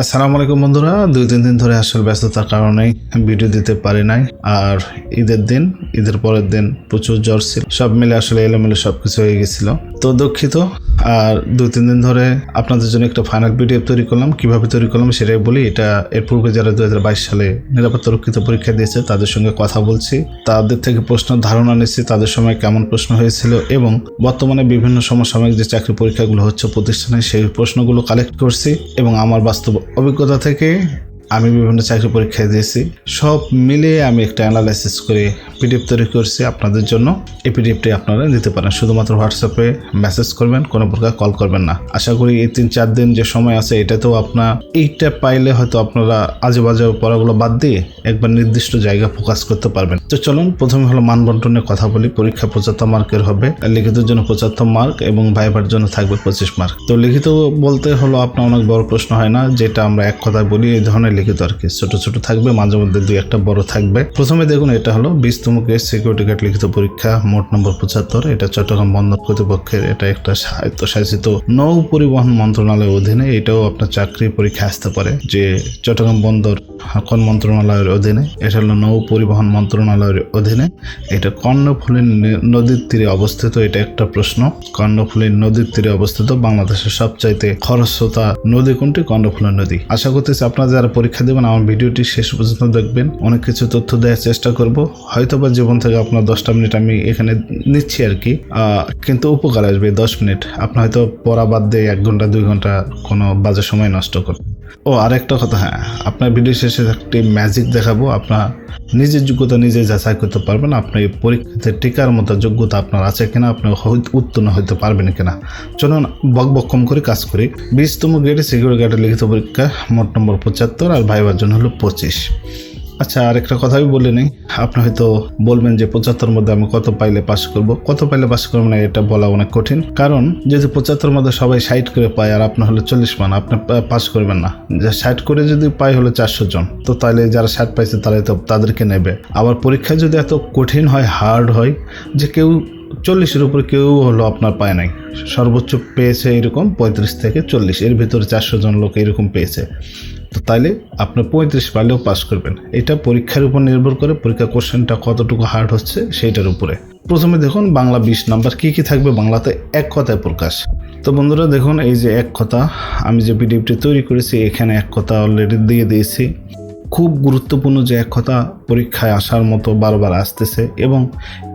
আসসালামু আলাইকুম বন্ধুরা। দুই, তিন দিন ধরে আসলে ব্যস্ততার কারণে ভিডিও দিতে পারি নাই। আর ঈদের দিন, ঈদের পরের দিন প্রচুর জ্বর ছিল। সব মিলে আসলে এলোমেলো সব কিছু হয়ে গেছিল। তো দুঃখিত। আর দুই, তিন দিন ধরে আপনাদের জন্য একটা ফাইনাল ভিডিও তৈরি করলাম। কীভাবে তৈরি করলাম সেটাই বলি। এটা এর পূর্বে যারা দুই হাজার বাইশ সালে নিরাপত্তা রক্ষিত পরীক্ষা দিয়েছে, তাদের সঙ্গে কথা বলছি। তাদের থেকে প্রশ্ন, ধারণা নিচ্ছি তাদের সময় কেমন প্রশ্ন হয়েছিল এবং বর্তমানে বিভিন্ন সমসাময়িক যে চাকরি পরীক্ষাগুলো হচ্ছে প্রতিষ্ঠানে, সেই প্রশ্নগুলো কালেক্ট করছি এবং আমার বাস্তব অভিজ্ঞতা থেকে আমি বিভিন্ন চাকরি পরীক্ষা দিয়েছি। সব মিলিয়ে আমি একটা অ্যানালাইসিস করে পিডিএফ তৈরি করছি আপনাদের জন্য। এই পিডিএফটি আপনারা নিতে পারেন। শুধুমাত্র হোয়াটসঅ্যাপে মেসেজ করবেন, কোনো প্রকার কল করবেন না। আশা করি এই তিন চার দিন যে সময় আছে, এটাতেও আপনার এইটা পাইলে হয়তো আপনারা আজে বাজে পড়াগুলো বাদ দিয়ে একবার নির্দিষ্ট জায়গা ফোকাস করতে পারবেন। তো চলুন, প্রথমে হলো মানবন্টনের কথা বলি। পরীক্ষা পঁচাত্তর মার্কের হবে। লিখিতের জন্য পঁচাত্তর মার্ক এবং ভাইবার জন্য থাকবে পঁচিশ মার্ক। তো লিখিত বলতে হলো আপনার অনেক বড় প্রশ্ন হয় না, যেটা আমরা এক কথায় বলি, এই ধরনের লিখিত আর কি। ছোট ছোট থাকবে, মাঝে মধ্যে দুই একটা বড় থাকবে। প্রথমে দেখুন, এটা হলো বিশতম সিকিউরিটি গার্ড লিখিত পরীক্ষা, মোট নম্বর পঁচাত্তর। এটা চট্টগ্রাম বন্দর কর্তৃপক্ষের, এটা একটা স্বায়ত্তশাসিত নৌ পরিবহন মন্ত্রণালয়ের অধীনে, এটাও আপনার চাকরি পরীক্ষা আসতে পারে। যে চট্টগ্রাম বন্দর কোন মন্ত্রণালয়ের অধীনে, এটা হলো নৌ পরিবহন মন্ত্রণালয়ের অধীনে। এটা কর্ণফুলী নদীর তীরে অবস্থিত, এটা একটা প্রশ্ন। কর্ণফুলী নদীর তীরে অবস্থিত বাংলাদেশের সবচাইতে খরস্রোতা নদী কোনটি? কর্ণফুলী নদী। আশা করতেছি আপনারা যারা পরীক্ষা দেবেন, আমার ভিডিওটি শেষ পর্যন্ত দেখবেন। অনেক কিছু তথ্য দেওয়ার চেষ্টা করব। হয়তো বা জীবন থেকে আপনার দশটা মিনিট আমি এখানে নিচ্ছি আর কি। কিন্তু উপকার আসবে দশ মিনিট। আপনি হয়তো পড়া বাদ দিয়ে এক ঘণ্টা, দুই ঘণ্টা কোনো বাজে সময় নষ্ট করবেন। ও, আরেকটা কথা হ্যাঁ আপনার ভিডিও শেষে একটি ম্যাজিক দেখাবো। আপনার নিজের যোগ্যতা নিজে যাচাই করতে পারবেন, আপনি এই পরীক্ষাতে টিকার মতো যোগ্যতা আপনার আছে কিনা, আপনি উত্তীর্ণ হতে পারবেন কিনা। চলুন বক বক কম করে কাজ করি। বিশতম গ্রেডে সিকিউর গার্ডের লিখিত পরীক্ষা মোট নম্বর পঁচাত্তর আর ভাইবার জন্য হলো পঁচিশ। আচ্ছা আরেকটা কথা আমি বলে নেই। আপনি হয়তো বলবেন যে পঁচাত্তর মধ্যে আমি কত পাইলে পাস করব। কত পাইলে পাস করব না এটা বলা অনেক কঠিন। কারণ যদি পঁচাত্তর মধ্যে সবাই ষাট করে পায় আর আপনার হলো চল্লিশ মান, আপনি পাস করবেন না। ষাট করে যদি পাই হলো চারশো জন, তো তাহলে যারা ষাট পাইছে তারাই তো তাদেরকে নেবে। আবার পরীক্ষা যদি এত কঠিন হয় হার্ড হয়, যে কেউ চল্লিশের উপরে কেউ হলো আপনার পায় নাই। সর্বোচ্চ পেয়েছে এরকম পঁয়ত্রিশ থেকে চল্লিশ, এর ভিতরে চারশো জন লোক এরকম পেয়েছে। তো তাইলে আপনি পঁয়ত্রিশ পারলেও পাস করবেন। এটা পরীক্ষার উপর নির্ভর করে পরীক্ষা কোশ্চেনটা কতটুকু হার্ড হচ্ছে সেইটার উপরে। প্রথমে দেখুন, বাংলা বিশ নাম্বার কি কি থাকবে বাংলাতে এক কথায় প্রকাশ। তো বন্ধুরা দেখুন, এই যে এক কথা, আমি যে পিডিএফটি তৈরি করেছি, এখানে এক কথা অলরেডি দিয়ে দিয়েছি। খুব গুরুত্বপূর্ণ যে এক কথা পরীক্ষায় আসার মতো বারবার আসতেছে এবং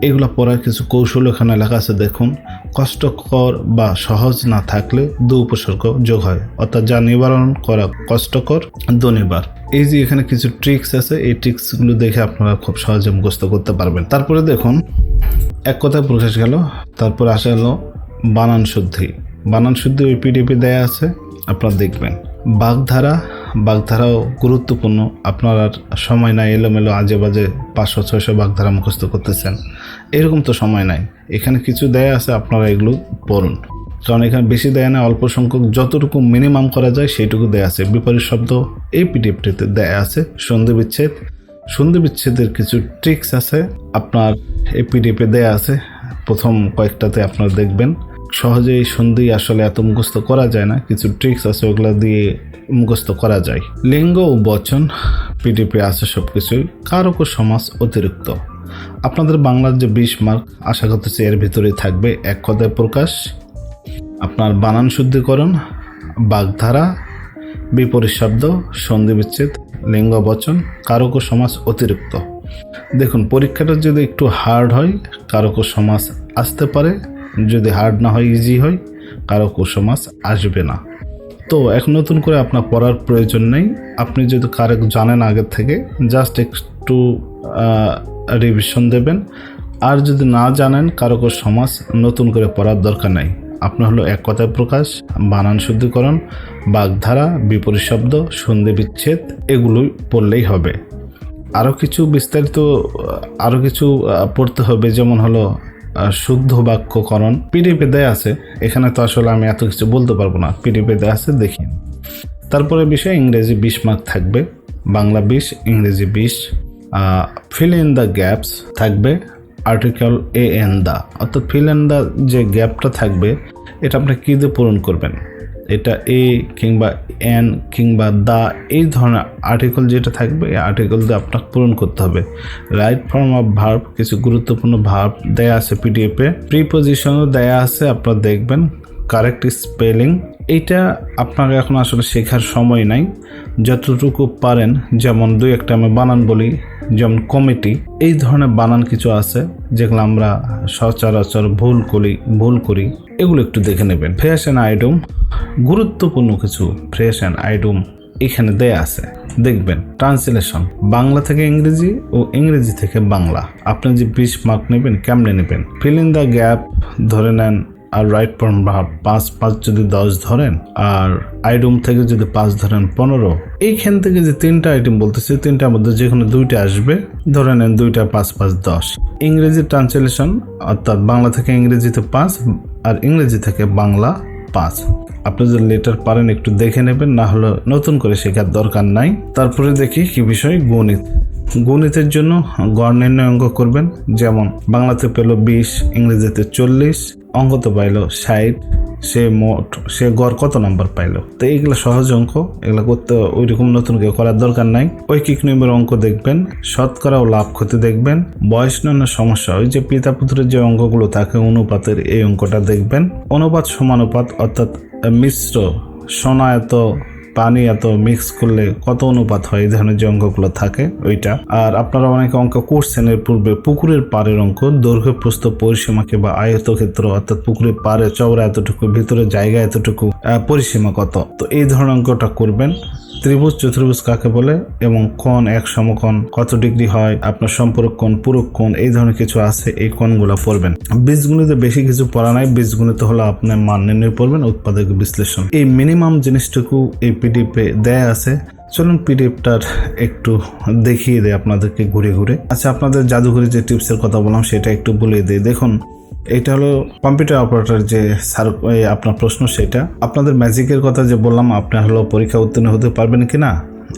এগুলো পড়ার কিছু কৌশল এখানে লেখা আছে, দেখুন, কষ্টকর বা সহজ না থাকলে দু উপসর্গ যোগ হয়, অর্থাৎ যা নিবারণ করা কষ্টকর দুনিবার এই যে এখানে কিছু ট্রিক্স আছে, এই ট্রিক্সগুলো দেখে আপনারা খুব সহজে মুখস্থ করতে পারবেন। তারপরে দেখুন, এক কথায় প্রকাশ গেল, তারপর আসা হলো বানান শুদ্ধি। বানান শুদ্ধি ওই পিডিএফে দেয়া আছে, আপনারা দেখবেন। বাগধারা, বাগধারাও গুরুত্বপূর্ণ। আপনার আর সময় নাই, এলোমেলো আজে বাজে পাঁচশো, ছয়শো বাগধারা মুখস্থ করতেছেন। এরকম তো সময় নাই। এখানে কিছু দেয়া আছে, আপনারা এগুলো পড়ুন। কারণ এখানে বেশি দেয় না, অল্প সংখ্যক যতটুকু মিনিমাম করা যায়, সেইটুকু দেয়া আছে। বিপরীত শব্দ এই পিডিএফটিতে দেয়া আছে, সন্ধি বিচ্ছেদ। সন্ধি বিচ্ছেদের কিছু ট্রিক্স আছে, আপনার এই পিডিএফে দেয়া আছে। প্রথম কয়েকটাতে আপনারা দেখবেন। সহজেই সন্ধি আসলে এত মুখস্থ করা যায় না। কিছু ট্রিক্স আছে, ওগুলো দিয়ে মুখস্থ করা যায়। লিঙ্গ ও বচন পিডিপি আছে সব কিছুই কারক সমাজ অতিরিক্ত। আপনাদের বাংলার যে বিশ মার্ক আশা করতেছি এর ভিতরেই থাকবে। এক কথায় প্রকাশ, আপনার বানান শুদ্ধিকরণ, বাগধারা, বিপরীত শব্দ, সন্ধি বিচ্ছেদ, লিঙ্গ বচন, কারক সমাজ অতিরিক্ত। দেখুন, পরীক্ষাটা যদি একটু হার্ড হয়, কারক সমাজ আসতে পারে। যদি হার্ড না হয় ইজি হয় কারক ও সমাজ আসবে না। তো এক নতুন করে আপনার পড়ার প্রয়োজন নেই। আপনি যদি কারেক্ট জানেন আগের থেকে জাস্ট একটু রিভিশন দেবেন। আর যদি না জানেন কারক ও সমাজ নতুন করে পড়ার দরকার নেই। আপনার হলো এক কথায় প্রকাশ, বানান শুদ্ধিকরণ, বাগধারা, বিপরীত শব্দ, সন্ধি বিচ্ছেদ, এগুলোই পড়লেই হবে। আরও কিছু বিস্তারিত আরও কিছু পড়তে হবে, যেমন হলো শুদ্ধ বাক্যকরণ দেয়া আছে। এখানে তো আসলে আমি এত কিছু বলতে পারব না। দেয়া আছে, দেখি। তারপরে বিষয় ইংরেজি বিশ মার্ক থাকবে। বাংলা বিশ, ইংরেজি বিশ ফিল ইন দ্য গ্যাপস থাকবে। আর্টিকেল এ এন দ্য অর্থাৎ ফিল ইন দ্য যে গ্যাপটা থাকবে, এটা আপনি কী দিয়ে পূরণ করবেন? এটা এ কিংবা এন কিংবা দা, এই ধরনের আর্টিকেল যেটা থাকবে, এই আর্টিকেল দিয়ে আপনাকে পূরণ করতে হবে। রাইট ফর্ম অফ ভার্ব কিছু গুরুত্বপূর্ণ ভার্ব দেয়া আছে পিডিএফে প্রিপোজিশনও দেয়া আছে, আপনারা দেখবেন। কারেক্ট স্পেলিং এইটা আপনার এখন আসলে শেখার সময় নাই। যতটুকু পারেন, যেমন দুই একটা আমি বানান বলি, যেমন কমিটি এই ধরনের বানান কিছু আছে, যেগুলো আমরা সচরাচর ভুল করি ভুল করি, এগুলো একটু দেখে নেবেন। ফ্রেশ অ্যান্ড আইডম গুরুত্বপূর্ণ কিছু ফ্রেশ অ্যান্ড আইডম এখানে দেয়া আছে। দেখবেন ট্রান্সলেশন বাংলা থেকে ইংরেজি ও ইংরেজি থেকে বাংলা। আপনি যে বিশ মার্ক নেবেন, কেমনে নেবেন? ফিল ইন দ্য গ্যাপ ধরে নেন, আর রাইট ফর্ম ভাব পাঁচ পাঁচ যদি দশ ধরেন, আর আইডম থেকে যদি পাঁচ ধরেন, পনেরো। এইখান থেকে যে তিনটা আইটেম বলতেছে, তিনটার মধ্যে যে কোনো দুইটা আসবে, ধরে নেন দুইটা পাঁচ পাঁচ দশ। ইংরেজি ট্রান্সলেশন অর্থাৎ বাংলা থেকে ইংরেজিতে পাঁচ, আর ইংরেজি থেকে বাংলা পাঁচ। আপনি যদি লেটার পারেন, একটু দেখে নেবেন, না হলে নতুন করে শেখার দরকার নাই। তারপরে দেখি কি বিষয়, গণিত। গণিতের জন্য গড় নির্ণয় অঙ্ক করবেন। যেমন, বাংলাতে পেল বিশ, ইংরেজিতে চল্লিশ, অঙ্কতে পাইল ষাট সে মোট, সে গড় কত নাম্বার পাইলো? তো এইগুলো সহজ অঙ্ক, এগুলো করতে ওই রকম নতুন কেউ করার দরকার নাই। ওই কিক নিয়মের অঙ্ক দেখবেন, শতকরা ও লাভ ক্ষতি দেখবেন, বয়স সমস্যা, ওই যে পিতা পুত্রের যে অঙ্কগুলো থাকে অনুপাতের এই অঙ্কটা দেখবেন। অনুপাত সমানুপাত অর্থাৎ মিশ্র সোনা এত পানি এত মিক্স করলে কত অনুপাত হয়? এই ধরনের যে অঙ্কগুলো থাকে, ওইটা। আর আপনারা অনেকে অঙ্ক করছেন, এর পূর্বে পুকুরের পাড়ের অঙ্ক দৈর্ঘ্য প্রস্থ পরিসীমাকে বা আয়তক্ষেত্র, অর্থাৎ পুকুরের পাড়ে চওড়া এতটুকু ভিতরে জায়গা এতটুকু পরিসীমা কত? তো এই ধরনের অঙ্কটা করবেন। ত্রিভুজ চতুর্ভুজ কাকে বলে এবং কোন এক সমকোণ কত ডিগ্রি হয়? আপনার সম্পর্ক কোণ পুরো কোণ, এই ধরনের কিছু আছে, এই কোণগুলো পড়বেন। বীজগণিতে বেশি কিছু পড়া নাই, বীজগণিত হলো আপনার মান নির্ণয় পড়বেন উৎপাদক বিশ্লেষণ। এই মিনিমাম জিনিসটুকু এই পিডিএফে দেয়া আছে। চলুন পিডিএফটার একটু দেখিয়ে দেয় আপনাদেরকে ঘুরে ঘুরে। আচ্ছা আপনাদের জাদুঘরে যে টিপসের কথা বললাম, সেটা একটু বলে দিই। দেখুন এটা হলো কম্পিউটার অপারেটর যে স্যার আপনার প্রশ্ন সেটা। আপনাদের ম্যাজিকের কথা যে বললাম, আপনার হলো পরীক্ষা উত্তীর্ণ হতে পারবেন কি না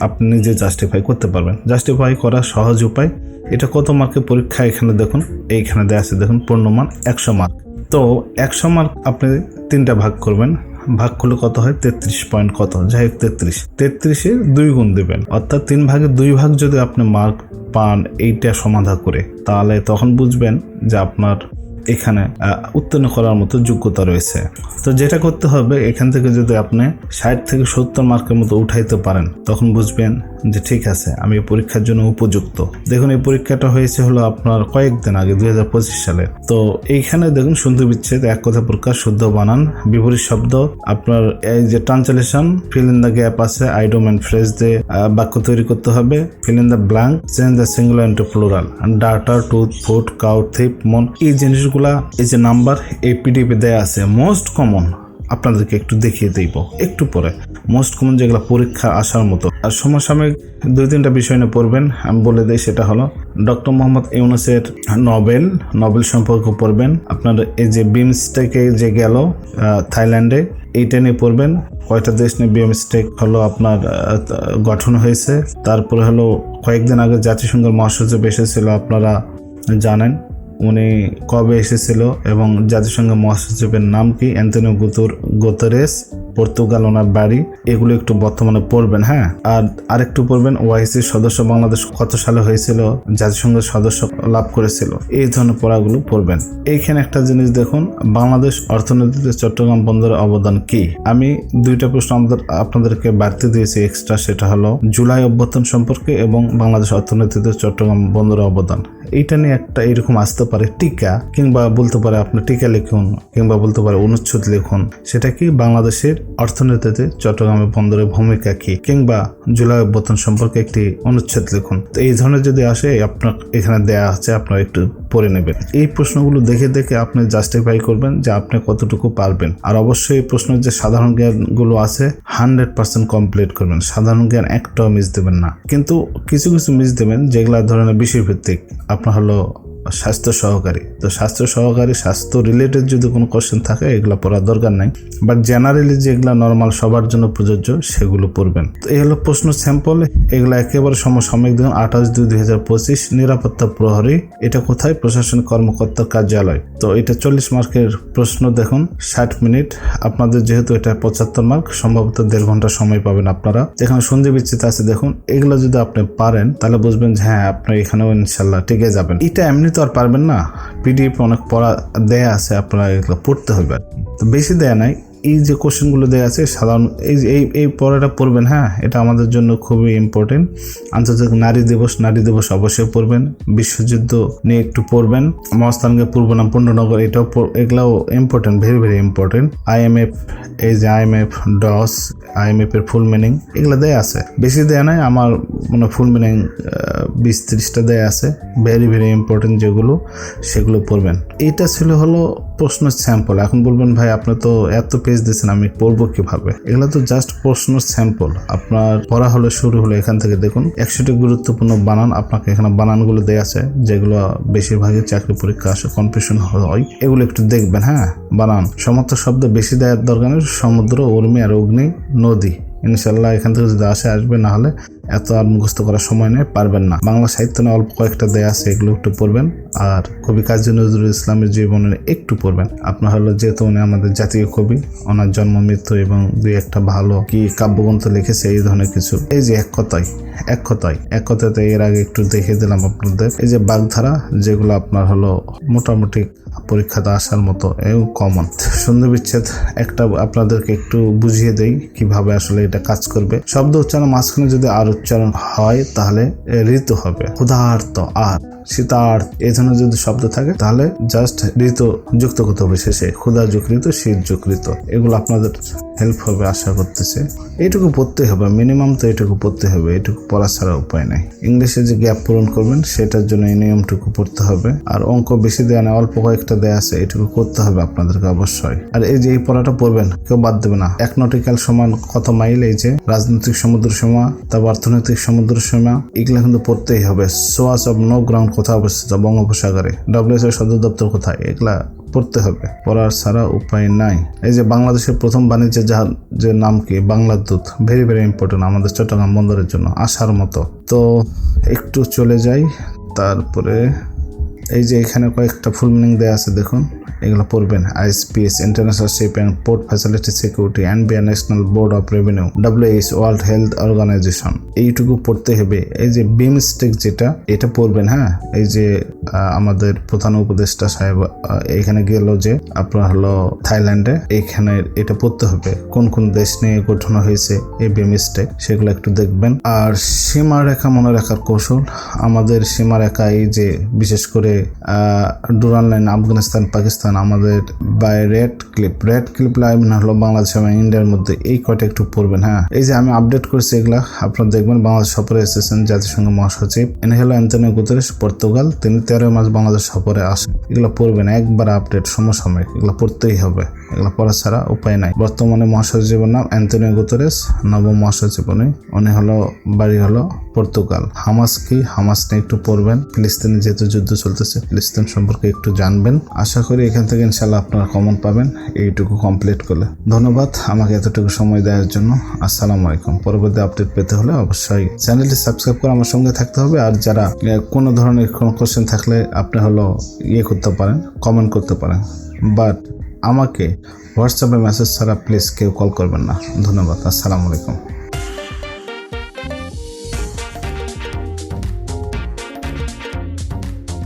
আপনি নিজে জাস্টিফাই করতে পারবেন। জাস্টিফাই করার সহজ উপায়, এটা কত মার্কের পরীক্ষা এখানে দেখুন, এইখানে দেওয়া আছে দেখুন পূর্ণ পূর্ণমান একশো মার্ক তো একশো মার্ক আপনি তিনটা ভাগ করবেন, ভাগ করলে কত হয়? তেত্রিশ পয়েন্ট কত? যাই হোক, তেত্রিশ। তেত্রিশে দুই গুণ দেবেন। অর্থাৎ তিন ভাগে দুই ভাগ যদি আপনি মার্ক পান, এইটা সমাধা করে, তাহলে তখন বুঝবেন যে আপনার এখানে উত্তীর্ণ করার মতো যোগ্যতা রয়েছে। তো যেটা করতে হবে, এখান থেকে যদি আপনি ষাট থেকে সত্তর মার্কের মতো উঠাইতে পারেন, তখন বুঝবেন যে ঠিক আছে, আমি এই পরীক্ষার জন্য উপযুক্ত। দেখুন, এই পরীক্ষাটা হয়েছে হলো আপনার কয়েকদিন আগে, দুই হাজার পঁচিশ সালে। তো এইখানে দেখুন শুদ্ধ বিচ্ছেদ, এক কথা প্রকাশ, শুদ্ধ বানান, বিপরীত শব্দ, আপনার এই যে translation fill in the gap আছে আইডম অ্যান্ড ফ্রেজ দিয়ে বাক্য তৈরি করতে হবে fill in the blank change the singular into data tooth foot cow thief man এই জিনিসগুলা এই যে নাম্বার এই পিডিএফে দেয়া আছে মোস্ট কমন আপনাদেরকে একটু দেখিয়ে দিব একটু পরে। মোস্ট কমন যেগুলো পরীক্ষা আসার মতো। আর সমসাময়িক দুই তিনটা বিষয় নিয়ে পড়বেন, আমি বলে দিই সেটা হলো ডক্টর মোহাম্মদ ইউনুসের নবেল নবেল সম্পর্কে পড়বেন, আপনার এই যে বিমস্টেকে যে গেল থাইল্যান্ডে এইটা নিয়ে পড়বেন, কয়টা দেশ নিয়ে বিমস্টেক হলো আপনার গঠন হয়েছে, তারপরে হলো কয়েকদিন আগে জাতিসংঘের মহাসচিব এসেছিল, আপনারা জানেন। উনি কবে এসেছিল এবং জাতিসংঘ মহাসচিবের নাম কি? অ্যান্তনিও গুতুর গোতরেস? পর্তুগাল ওনার বাড়ি, এগুলো একটু বর্তমানে পড়বেন হ্যাঁ? আর আরেকটু পড়বেন ওআইসির সদস্য বাংলাদেশ কত সালে হয়েছিল, জাতিসংঘের সদস্য লাভ করেছিল, এই ধরনের পড়াগুলো পড়বেন। এইখানে একটা জিনিস দেখুন, বাংলাদেশ অর্থনীতিতে চট্টগ্রাম বন্দরের অবদান কি? আমি দুইটা প্রশ্ন আমাদের আপনাদেরকে বাড়তে দিয়েছি এক্সট্রা সেটা হলো জুলাই অভ্যর্থন সম্পর্কে এবং বাংলাদেশ অর্থনীতিতে চট্টগ্রাম বন্দরের অবদান। এইটা নিয়ে একটা এরকম আসতে পারে টিকা, কিংবা বলতে পারে আপনি টিকা লিখুন, কিংবা বলতে পারে অনুচ্ছেদ লিখুন। সেটা কি? বাংলাদেশের অর্থনীতিতে চট্টগ্রামের বন্দরের ভূমিকা কি কিংবা জুলাই অভ্যর্থন সম্পর্কে একটি অনুচ্ছেদ লিখুন। তো এই ধরনের যদি আসে, আপনার এখানে দেয়া আছে, আপনারা একটু পড়ে নেবেন। এই প্রশ্নগুলো দেখে দেখে আপনি জাস্টিফাই করবেন যে আপনি কতটুকু পারবেন। আর অবশ্যই এই প্রশ্নের যে সাধারণ জ্ঞানগুলো আছে হান্ড্রেড পার্সেন্ট কমপ্লিট করবেন। সাধারণ জ্ঞান একটাও মিস দেবেন না। কিন্তু কিছু কিছু মিস দেবেন যেগুলা ধরনের বিষয় ভিত্তিক আপনার হলো স্বাস্থ্য সহকারী। তো স্বাস্থ্য সহকারী, স্বাস্থ্য রিলেটেড যদি কোনো কোশ্চেন থাকে, এগুলো পড়ার দরকার নাই। বাট জেনারেলি যেগুলো নর্মাল সবার জন্য প্রযোজ্য, সেগুলো পড়বেন। তো এই হলো প্রশ্ন স্যাম্পল এগুলো একেবারে সমসাময়িক দেখুন, আঠাশ দুই দুই হাজার পঁচিশ, নিরাপত্তা প্রহরী, এটা কোথায়? প্রশাসনিক কর্মকর্তার কার্যালয়। তো এটা চল্লিশ মার্কের প্রশ্ন দেখুন, ষাট মিনিট। আপনাদের যেহেতু এটা পঁচাত্তর মার্ক, সম্ভবত দেড় ঘণ্টা সময় পাবেন আপনারা। এখানে সন্ধি বিচ্ছিত আছে দেখুন, এগুলো যদি আপনি পারেন, তাহলে বুঝবেন যে হ্যাঁ আপনি এখানেও ইনশাল্লাহ টিকে যাবেন। এটা এমনি তো আর পারবেন না পিডিএফ অনেক পড়া দেয়া আছে, আপনার এগুলো পড়তে হবে আর কি। তো বেশি দেয়া নাই এই যে কোশ্চেনগুলো দেওয়া আছে, সাধারণ এই যে এই এই পড়াটা পড়বেন হ্যাঁ? এটা আমাদের জন্য খুবই ইম্পর্টেন্ট আন্তর্জাতিক নারী দিবস নারী দিবস অবশ্যই পড়বেন। বিশ্বযুদ্ধ নিয়ে একটু পড়বেন। মহাস্থানকে পূর্ব নাম পূর্ণনগর, এটাও এগুলাও important very very important IMF এই যে আইএমএফ ডস আইএমএফ এর ফুল মিনিং এগুলো দেয়া আছে। বেশি দেয়া নাই, আমার মানে ফুল মিনিং বিশ ত্রিশটা দেয়া আছে। ভেরি ভেরি ইম্পর্টেন্ট যেগুলো, সেগুলো পড়বেন। এটা ছিল হলো প্রশ্ন স্যাম্পল এখন বলবেন, ভাই, আপনি তো এত পেজ দিয়েছেন, আমি পড়ব কীভাবে? এগুলো তো জাস্ট প্রশ্ন স্যাম্পল আপনার পড়া হলো, শুরু হলো এখান থেকে দেখুন, একশোটি গুরুত্বপূর্ণ বানান আপনাকে এখানে বানানগুলো দেওয়া আছে, যেগুলো বেশিরভাগই চাকরি পরীক্ষা আসে কনফিউশন হয়। এগুলো একটু দেখবেন হ্যাঁ? বানান। সমর্থ শব্দ বেশি দেওয়ার দরকার নেই। সমুদ্র, উর্মি আর অগ্নি, নদী। ইনশাল্লাহ এখান থেকে যদি আসে, আসবে, না হলে এত আর মুখস্থ করার সময় নেই, পারবেন না। বাংলা সাহিত্য নিয়ে অল্প কয়েকটা দেয়া আছে, এগুলো একটু পড়বেন। আর কবি কাজী নজরুল ইসলামের জীবনের একটু পড়বেন। আপনার হলো যেহেতু উনি আমাদের জাতীয় কবি, ওনার জন্ম, মৃত্যু এবং দুই একটা ভালো কি কাব্যগ্রন্থ লিখেছে, এই ধরনের কিছু। এই যে এক কথায় এক কথায়, এক কথাতে এর আগে একটু দেখে দিলাম আপনাদের। এই যে বাগধারা, যেগুলো আপনার হলো মোটামুটি পরীক্ষাতে আসার মতো, এও কমন সুন্দর বিচ্ছেদ, একটা আপনাদেরকে একটু বুঝিয়ে দেই কীভাবে আসলে এটা কাজ করবে। শব্দ উচ্চারণ মাঝখানে যদি আর উচ্চারণ হয়, তাহলে ঋতু হবে। ক্ষুধার্ত আর। শীতার্থ এই ধরনের যদি শব্দ থাকে, তাহলে জাস্ট ঋতু যুক্ত করতে হবে শেষে। ক্ষুধা যুগ ঋতু, শীত যুগ ঋতু। এগুলো আপনাদের হেল্প হবে, আশা করতেছে। এইটুকু পড়তে হবে মিনিমাম তো এটুকু পড়তে হবে এটুকু পড়া ছাড়া উপায় নাই। ইংলিশে যে গ্যাপ পূরণ করবেন, সেটার জন্য এই নিয়মটুকু পড়তে হবে। আর অঙ্ক বেশি দেওয়া না অল্প কয়েকটা দেয়া আছে এটুকু করতে হবে আপনাদেরকে অবশ্যই। আর এই যে এই পড়াটা পড়বেন, কেউ বাদ দেবে না। এক নটিক্যাল সমান কত মাইল এই যে রাজনৈতিক সমুদ্র সীমা, তারপর অর্থনৈতিক সমুদ্র সীমা, এগুলো কিন্তু পড়তেই হবে। সোয়াস অফ নো গ্রাউন্ড কোথায় অবস্থিত? বঙ্গোপসাগরে। ডব্লিউএস সদর দপ্তর কোথায়? এগুলা পড়তে হবে। পড়ার ছাড়া উপায় নাই। এই যে বাংলাদেশের প্রথম বাণিজ্য জাহাজের নাম কি? বাংলার দূত ভেরি ভেরি ইম্পর্টেন্ট আমাদের চট্টগ্রাম বন্দরের জন্য আসার মতো। তো একটু চলে যাই। তারপরে এই যে এখানে কয়েকটা ফুল মিনিং দেওয়া আছে, দেখুন। এগুলো পড়বেন। ISPS International Ship and Port Facility Security NBR National Board of Revenue, WH, World Health Organization. এইটুকু পড়তে হবে। এই যে বিমস্টেক যেটা, এটা পড়বেন হ্যাঁ? এই যে আমাদের প্রধান উপদেষ্টা সাহেব এখানে গেল যে, আপনার হলো থাইল্যান্ডে এইখানে এটা পড়তে হবে। কোন কোন দেশ নিয়ে গঠন হয়েছে এই বিমস্টেক সেগুলো একটু দেখবেন। আর সীমারেখা মনে রাখার কৌশল, আমাদের সীমারেখা এই যে, বিশেষ করে ডুরান লাইন, আফগানিস্তান, পাকিস্তান আমাদের by red clip red clip live না হলো বাংলাদেশ এবং ইন্ডিয়ার মধ্যে এই কয়টা একটু পড়বেন হ্যাঁ? এই যে আমি আপডেট করছি এগুলা, আপনারা দেখবেন বাংলাদেশ সফরে এসেছেন জাতিসংঘ মহাসচিব এনে হলো অ্যান্টনিও গুতেরেস পর্তুগাল, তিনি তেরোই মাস বাংলাদেশ সফরে আসেন। এগুলো পড়বেন, একবার আপডেট সমসাময়িক, এগুলো পড়তেই হবে। এগুলো পড়া ছাড়া উপায় নাই। বর্তমানে মহাসচিবের নাম অ্যান্টনিও গুতেরেস, নবম মহাসচিব উনি উনি হলো, বাড়ি হলো পর্তুগাল। হামাস কি? হামাস নিয়ে একটু পড়বেন। ফিলিস্তিনে যেহেতু যুদ্ধ চলতেছে, ফিলিস্তিন সম্পর্কে একটু জানবেন। আশা করি এখান থেকে ইনশাল্লাহ আপনারা কমন পাবেন এইটুকু কমপ্লিট করলে। ধন্যবাদ আমাকে এতটুকু সময় দেওয়ার জন্য। আসসালামু আলাইকুম। পরবর্তী আপডেট পেতে হলে অবশ্যই চ্যানেলটি সাবস্ক্রাইব করে আমার সঙ্গে থাকতে হবে। আর যারা কোনো ধরনের কোনো কোশ্চেন থাকলে আপনি হলো ইয়ে করতে পারেন কমেন্ট করতে পারেন। বাট আমাকে হোয়াটসঅ্যাপে মেসেজ ছাড়া প্লিজ কেউ কল করবেন না। ধন্যবাদ। আসসালামু আলাইকুম।